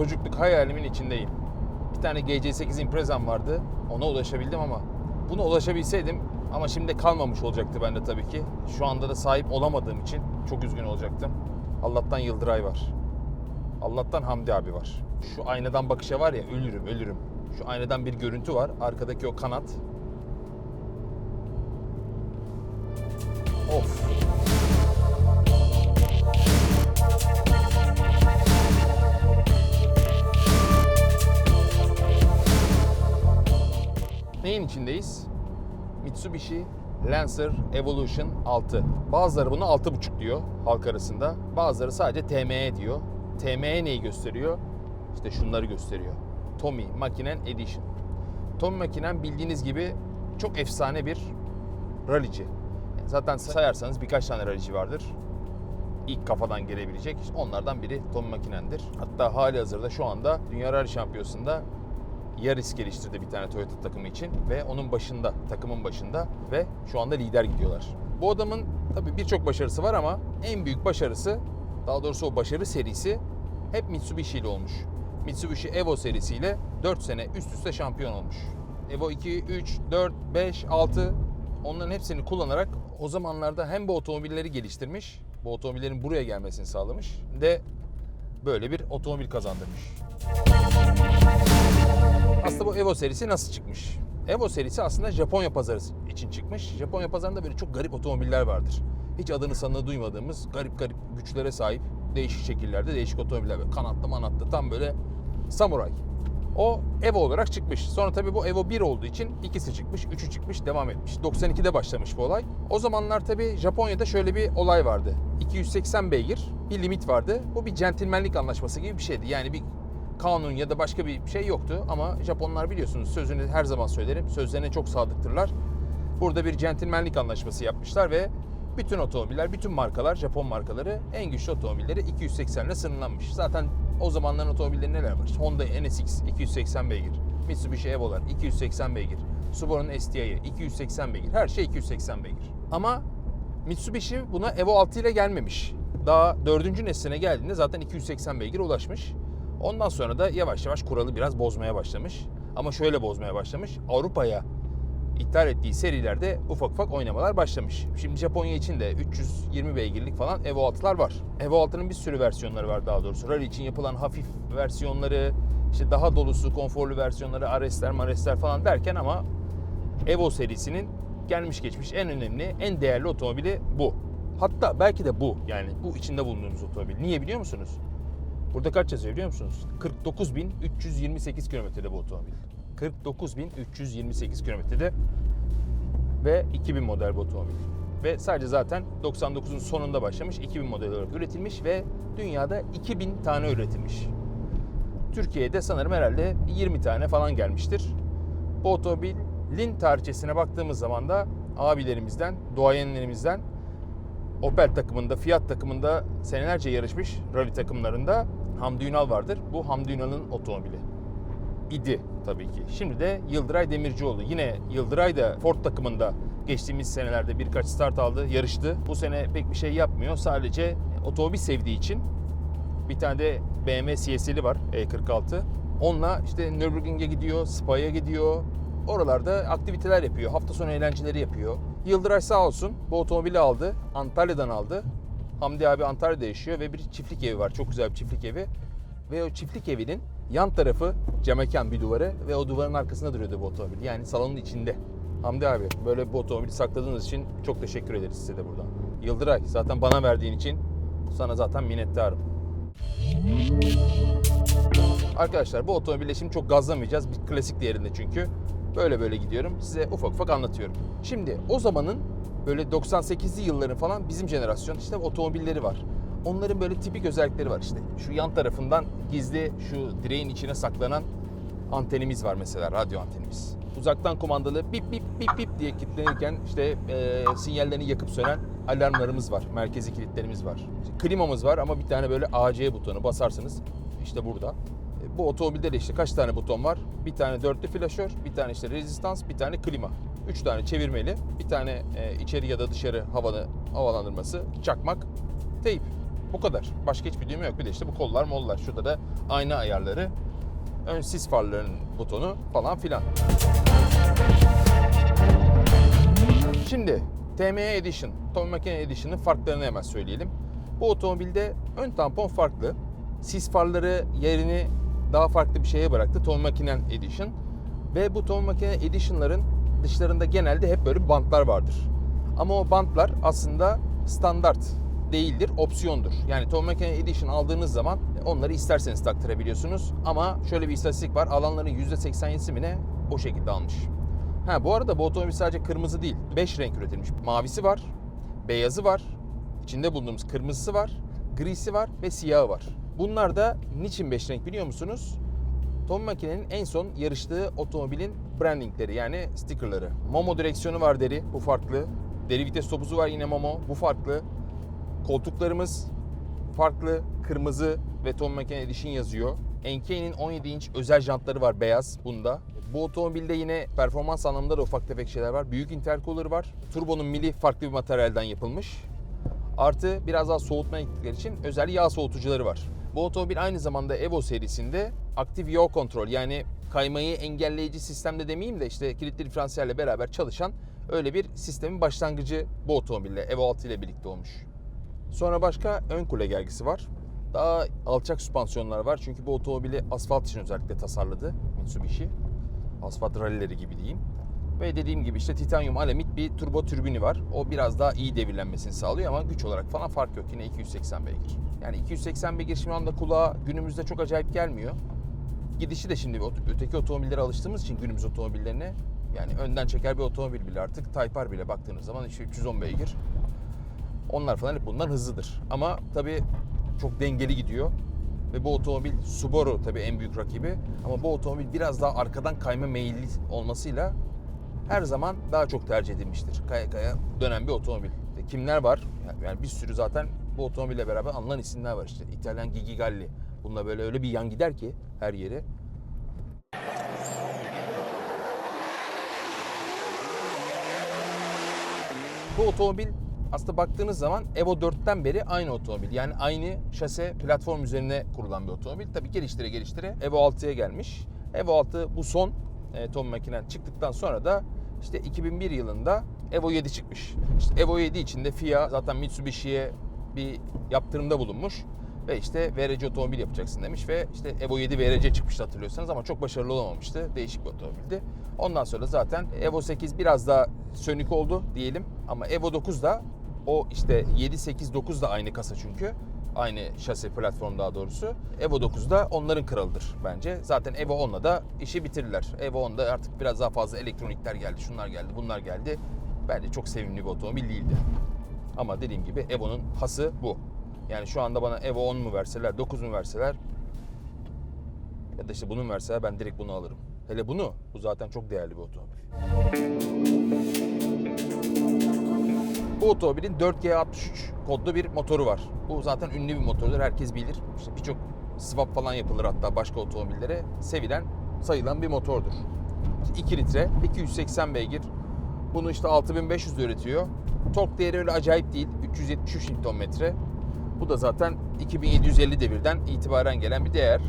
çocukluk hayalimin içindeyim. Bir tane GC8 Impreza'm vardı. Ona ulaşabildim ama buna ulaşabilseydim ama şimdi kalmamış olacaktı bende tabii ki. Şu anda da sahip olamadığım için çok üzgün olacaktım. Allah'tan Yıldıray var. Allah'tan Hamdi abi var. Şu aynadan bakışa var ya ölürüm ölürüm. Şu aynadan bir görüntü var. Arkadaki o kanat. Of. Neyin içindeyiz? Mitsubishi Lancer Evolution 6. Bazıları bunu 6.5 diyor halk arasında. Bazıları sadece TME diyor. TME neyi gösteriyor? İşte şunları gösteriyor. Tommy Makinen Edition. Tommy Makinen bildiğiniz gibi çok efsane bir rallici. Zaten sayarsanız birkaç tane rallici vardır. İlk kafadan gelebilecek. İşte onlardan biri Tommy Makinen'dir. Hatta hali hazırda şu anda Dünya Rally Şampiyonası'nda Yaris geliştirdi bir tane Toyota takımı için ve onun başında, takımın başında ve şu anda lider gidiyorlar. Bu adamın tabii birçok başarısı var ama en büyük başarısı, daha doğrusu o başarı serisi hep Mitsubishi ile olmuş. Mitsubishi Evo serisiyle 4 sene üst üste şampiyon olmuş. Evo 2, 3, 4, 5, 6 onların hepsini kullanarak o zamanlarda hem bu otomobilleri geliştirmiş, bu otomobillerin buraya gelmesini sağlamış de böyle bir otomobil kazandırmış. Aslında bu Evo serisi nasıl çıkmış? Evo serisi aslında Japonya pazarı için çıkmış. Japonya pazarında böyle çok garip otomobiller vardır. Hiç adını sanını duymadığımız garip garip güçlere sahip değişik şekillerde değişik otomobiller. Böyle kanatlı manatlı tam böyle samuray. O Evo olarak çıkmış. Sonra tabii bu Evo 1 olduğu için ikisi çıkmış, üçü çıkmış, devam etmiş. 92'de başlamış bu olay. O zamanlar tabii Japonya'da şöyle bir olay vardı. 280 beygir bir limit vardı. Bu bir centilmenlik anlaşması gibi bir şeydi. Yani bir kanun ya da başka bir şey yoktu ama Japonlar biliyorsunuz sözünü her zaman söylerim. Sözlerine çok sadıktırlar. Burada bir centilmenlik anlaşması yapmışlar ve bütün otomobiller, bütün markalar, Japon markaları en güçlü otomobilleri 280 ile sınırlanmış. Zaten o zamanların otomobilleri neler var? Honda NSX 280 beygir, Mitsubishi Evo'lar 280 beygir, Subaru'nun STI'yi 280 beygir. Her şey 280 beygir. Ama Mitsubishi buna Evo 6 ile gelmemiş. Daha dördüncü nesline geldiğinde zaten 280 beygir ulaşmış. Ondan sonra da yavaş yavaş kuralı biraz bozmaya başlamış. Ama şöyle bozmaya başlamış. Avrupa'ya ithal ettiği serilerde ufak ufak oynamalar başlamış. Şimdi Japonya için de 320 beygirlik falan Evo 6'lar var. Evo 6'nın bir sürü versiyonları var daha doğrusu. Rally için yapılan hafif versiyonları, işte daha dolusu, konforlu versiyonları, RS'ler, MRS'ler falan derken ama Evo serisinin gelmiş geçmiş en önemli, en değerli otomobili bu. Hatta belki de bu yani bu içinde bulunduğumuz otomobil. Niye biliyor musunuz? Burada kaç yazıyor biliyor musunuz? 49.328 kilometrede bu otomobil. 49.328 kilometrede ve 2000 model bu otomobil. Ve sadece zaten 99'un sonunda başlamış 2000 model olarak üretilmiş ve dünyada 2000 tane üretilmiş. Türkiye'de sanırım herhalde 20 tane falan gelmiştir. Bu otomobilin tarihçesine baktığımız zaman da abilerimizden, duayenlerimizden Opel takımında, Fiat takımında senelerce yarışmış rally takımlarında Hamdi Ünal vardır. Bu Hamdi Ünal'ın otomobili. İdi tabii ki. Şimdi de Yıldıray Demircioğlu. Yine Yıldıray da Ford takımında geçtiğimiz senelerde birkaç start aldı, yarıştı. Bu sene pek bir şey yapmıyor. Sadece otomobil sevdiği için bir tane de BMW CSL'i var E46. Onunla işte Nürburgring'e gidiyor, Spa'ya gidiyor. Oralarda aktiviteler yapıyor. Hafta sonu eğlenceleri yapıyor. Yıldıray sağ olsun bu otomobili aldı. Antalya'dan aldı. Hamdi abi Antalya'da yaşıyor ve bir çiftlik evi var. Çok güzel bir çiftlik evi. Ve o çiftlik evinin yan tarafı camekan bir duvarı ve o duvarın arkasında duruyordu bu otomobil. Yani salonun içinde. Hamdi abi böyle bu otomobili sakladığınız için çok teşekkür ederiz size de buradan. Yıldıray zaten bana verdiğin için sana zaten minnettarım. Arkadaşlar bu otomobille şimdi çok gazlamayacağız. Bir klasik değerinde çünkü. Böyle böyle gidiyorum. Size ufak ufak anlatıyorum. Şimdi o zamanın böyle 98'li yılların falan bizim jenerasyon işte otomobilleri var. Onların böyle tipik özellikleri var işte. Şu yan tarafından gizli şu direğin içine saklanan antenimiz var mesela radyo antenimiz. uzaktan kumandalı bip bip bip bip diye kilitlenirken işte e, sinyallerini yakıp sönen alarmlarımız var. Merkezi kilitlerimiz var. İşte klimamız var ama bir tane böyle AC butonu basarsınız. işte burada. E, Bu otomobilde de işte kaç tane buton var? Bir tane dörtlü flaşör, bir tane işte rezistans, bir tane klima. Üç tane çevirmeli, bir tane e, içeri ya da dışarı havanı havalandırması, çakmak, teyp. Bu kadar. Başka hiçbir düğme yok. Bir de işte bu kollar mollar. Şurada da ayna ayarları, ön sis farlarının butonu falan filan. Şimdi TME Edition, Tommy Makine Edition'ın farklarını hemen söyleyelim. Bu otomobilde ön tampon farklı. Sis farları yerini daha farklı bir şeye bıraktı. Tommy Makine Edition. Ve bu Tommy Makine Edition'ların dışlarında genelde hep böyle bantlar vardır. Ama o bantlar aslında standart değildir, opsiyondur. Yani Tommy Makine Edition aldığınız zaman onları isterseniz taktırabiliyorsunuz. Ama şöyle bir istatistik var. Alanların %87'si mi ne o şekilde almış. Ha bu arada bu otomobil sadece kırmızı değil. 5 renk üretilmiş. Mavisi var, beyazı var, içinde bulunduğumuz kırmızısı var, grisi var ve siyahı var. Bunlar da niçin 5 renk biliyor musunuz? Tom Makine'nin en son yarıştığı otomobilin brandingleri yani stickerları. Momo direksiyonu var deri, bu farklı. Deri vites topuzu var yine Momo, bu farklı. Koltuklarımız farklı, kırmızı ve Tom Makine Edition yazıyor. NK'nin 17 inç özel jantları var beyaz bunda. Bu otomobilde yine performans anlamında da ufak tefek şeyler var. Büyük intercooler var. Turbonun mili farklı bir materyalden yapılmış. Artı biraz daha soğutma gittikleri için özel yağ soğutucuları var. Bu otomobil aynı zamanda Evo serisinde aktif yaw kontrol yani kaymayı engelleyici sistemde demeyeyim de işte kilitli diferansiyelle beraber çalışan öyle bir sistemin başlangıcı bu otomobille Evo 6 ile birlikte olmuş. Sonra başka ön kule gergisi var. Daha alçak süspansiyonlar var. Çünkü bu otomobili asfalt için özellikle tasarladı Mitsubishi. Asfalt rallileri gibi diyeyim. Ve dediğim gibi işte titanyum alemit bir turbo türbini var. O biraz daha iyi devirlenmesini sağlıyor ama güç olarak falan fark yok. Yine 280 beygir. Yani 280 beygir şimdi anda kulağa günümüzde çok acayip gelmiyor. Gidişi de şimdi öteki otomobillere alıştığımız için günümüz otomobillerine yani önden çeker bir otomobil bile artık Type R bile baktığınız zaman işte 310 beygir. Onlar falan hep bundan hızlıdır. Ama tabii çok dengeli gidiyor. Ve bu otomobil Subaru tabii en büyük rakibi. Ama bu otomobil biraz daha arkadan kayma meyilli olmasıyla her zaman daha çok tercih edilmiştir. Kaya kaya dönen bir otomobil. Kimler var? Yani bir sürü zaten bu otomobille beraber anılan isimler var işte. İtalyan Gigi Galli. Bununla böyle öyle bir yan gider ki her yeri. Bu otomobil aslında baktığınız zaman Evo 4'ten beri aynı otomobil. Yani aynı şase platform üzerine kurulan bir otomobil. Tabii geliştire geliştire Evo 6'ya gelmiş. Evo 6 bu son e, Tom Makinen çıktıktan sonra da işte 2001 yılında Evo 7 çıkmış. İşte Evo 7 içinde FIA zaten Mitsubishi'ye bir yaptırımda bulunmuş ve işte VRC otomobil yapacaksın demiş ve işte Evo 7 VRC çıkmıştı hatırlıyorsanız ama çok başarılı olamamıştı. Değişik bir otomobildi. Ondan sonra zaten Evo 8 biraz daha sönük oldu diyelim ama Evo 9 da o işte 7, 8, 9 da aynı kasa çünkü. Aynı şasi platform daha doğrusu. Evo 9 da onların kralıdır bence. Zaten Evo 10'la da işi bitirirler. Evo 10'da artık biraz daha fazla elektronikler geldi, şunlar geldi, bunlar geldi. Bence çok sevimli bir otomobil değildi. Ama dediğim gibi Evo'nun hası bu. Yani şu anda bana Evo 10 mu verseler, 9 mu verseler ya da işte bunu verseler ben direkt bunu alırım. Hele bunu, bu zaten çok değerli bir otomobil. Bu otomobilin 4G63 kodlu bir motoru var. Bu zaten ünlü bir motordur, herkes bilir. İşte birçok swap falan yapılır hatta başka otomobillere. Sevilen, sayılan bir motordur. 2 litre, 280 beygir. Bunu işte 6500 de üretiyor. Tork değeri öyle acayip değil. 373 Nm. Bu da zaten 2750 devirden itibaren gelen bir değer.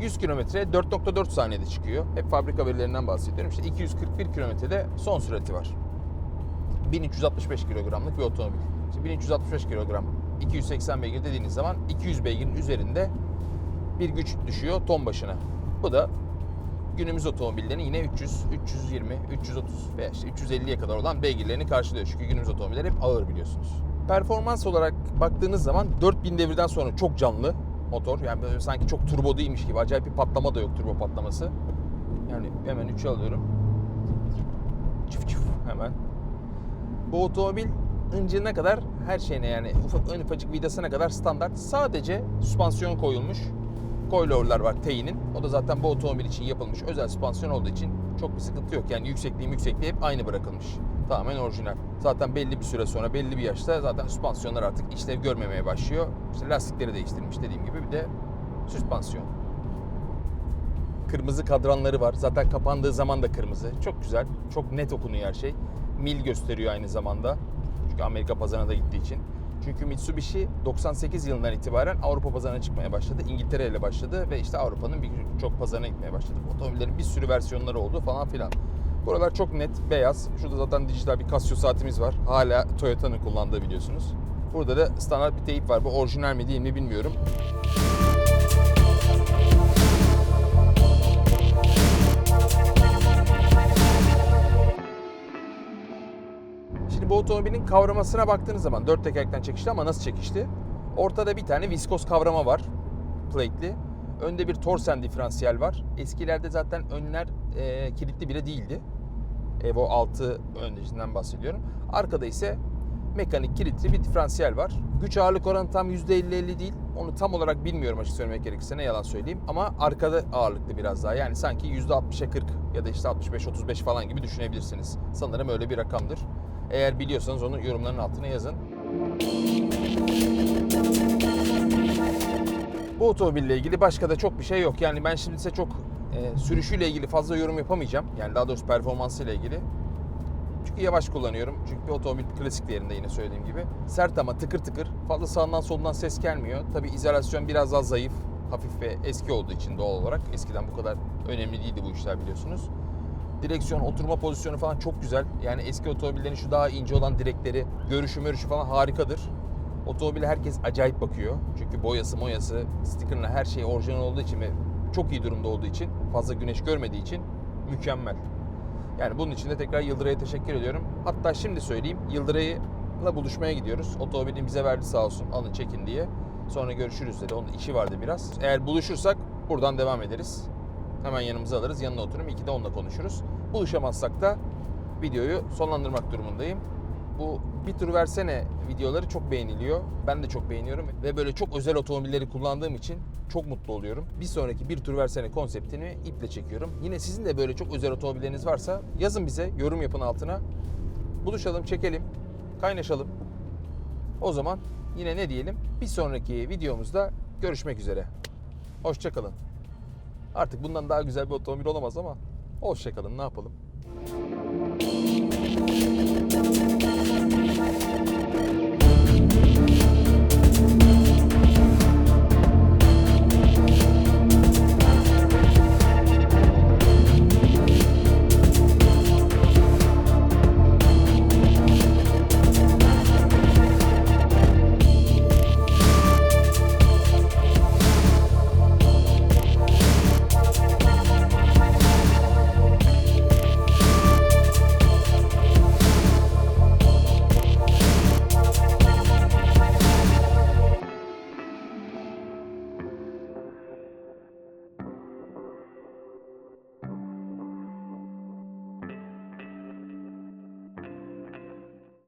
100 kilometre 4.4 saniyede çıkıyor. Hep fabrika verilerinden bahsediyorum. İşte 241 kilometrede son sürati var. 1365 kilogramlık bir otomobil. İşte 1365 kilogram 280 beygir dediğiniz zaman 200 beygirin üzerinde bir güç düşüyor ton başına. Bu da günümüz otomobillerinin yine 300, 320, 330 veya işte 350'ye kadar olan beygirlerini karşılıyor. Çünkü günümüz otomobilleri hep ağır biliyorsunuz. Performans olarak baktığınız zaman 4000 devirden sonra çok canlı motor. Yani böyle sanki çok turbo değilmiş gibi. Acayip bir patlama da yok turbo patlaması. Yani hemen 3'ü alıyorum. Çuf çuf hemen. Bu otomobil incine kadar her şeyine yani ufak en ufacık vidasına kadar standart. Sadece süspansiyon koyulmuş. Coilover'lar var Teyin'in. O da zaten bu otomobil için yapılmış özel süspansiyon olduğu için çok bir sıkıntı yok. Yani yüksekliği yüksekliği hep aynı bırakılmış. Tamamen orijinal. Zaten belli bir süre sonra belli bir yaşta zaten süspansiyonlar artık işlev görmemeye başlıyor. İşte lastikleri değiştirilmiş dediğim gibi bir de süspansiyon. Kırmızı kadranları var. Zaten kapandığı zaman da kırmızı. Çok güzel. Çok net okunuyor her şey. Mil gösteriyor aynı zamanda. Çünkü Amerika pazarına da gittiği için. Çünkü Mitsubishi 98 yılından itibaren Avrupa pazarına çıkmaya başladı. İngiltere ile başladı ve işte Avrupa'nın birçok pazarına gitmeye başladı. Otomobillerin bir sürü versiyonları oldu falan filan. Buralar çok net, beyaz. Şurada zaten dijital bir Casio saatimiz var. Hala Toyota'nın kullandığı biliyorsunuz. Burada da standart bir teyip var. Bu orijinal mi değil mi bilmiyorum. Şimdi bu otomobilin kavramasına baktığınız zaman dört tekerlekten çekişti ama nasıl çekişti? Ortada bir tane viskos kavrama var. Plate'li. Önde bir torsen diferansiyel var. Eskilerde zaten önler e, kilitli bile değildi. Evo 6 öncesinden bahsediyorum. Arkada ise mekanik kilitli bir diferansiyel var. Güç ağırlık oranı tam %50-50 değil. Onu tam olarak bilmiyorum açık söylemek gerekirse ne yalan söyleyeyim. Ama arkada ağırlıklı biraz daha. Yani sanki %60'a 40 ya da işte 65-35 falan gibi düşünebilirsiniz. Sanırım öyle bir rakamdır. Eğer biliyorsanız onu yorumların altına yazın. Bu otomobille ilgili başka da çok bir şey yok. Yani ben şimdi size çok e, sürüşüyle ilgili fazla yorum yapamayacağım. Yani daha doğrusu performansıyla ilgili. Çünkü yavaş kullanıyorum. Çünkü bir otomobil klasik değerinde yine söylediğim gibi. Sert ama tıkır tıkır. Fazla sağından solundan ses gelmiyor. Tabi izolasyon biraz daha zayıf. Hafif ve eski olduğu için doğal olarak. Eskiden bu kadar önemli değildi bu işler biliyorsunuz. Direksiyon, oturma pozisyonu falan çok güzel. Yani eski otomobillerin şu daha ince olan direkleri, görüşü mörüşü falan harikadır. Otomobile herkes acayip bakıyor. Çünkü boyası, moyası, sticker'ına her şey orijinal olduğu için ve çok iyi durumda olduğu için, fazla güneş görmediği için mükemmel. Yani bunun için de tekrar Yıldıray'a teşekkür ediyorum. Hatta şimdi söyleyeyim, Yıldıray'la buluşmaya gidiyoruz. Otomobilin bize verdi sağ olsun, alın çekin diye. Sonra görüşürüz dedi. Onun işi vardı biraz. Eğer buluşursak buradan devam ederiz. Hemen yanımıza alırız. Yanına otururum. İki de onunla konuşuruz. Buluşamazsak da videoyu sonlandırmak durumundayım. Bu bir tur versene videoları çok beğeniliyor. Ben de çok beğeniyorum ve böyle çok özel otomobilleri kullandığım için çok mutlu oluyorum. Bir sonraki bir tur versene konseptini iple çekiyorum. Yine sizin de böyle çok özel otomobilleriniz varsa yazın bize, yorum yapın altına. Buluşalım, çekelim, kaynaşalım. O zaman yine ne diyelim? Bir sonraki videomuzda görüşmek üzere. Hoşçakalın. Artık bundan daha güzel bir otomobil olamaz ama hoşçakalın ne yapalım.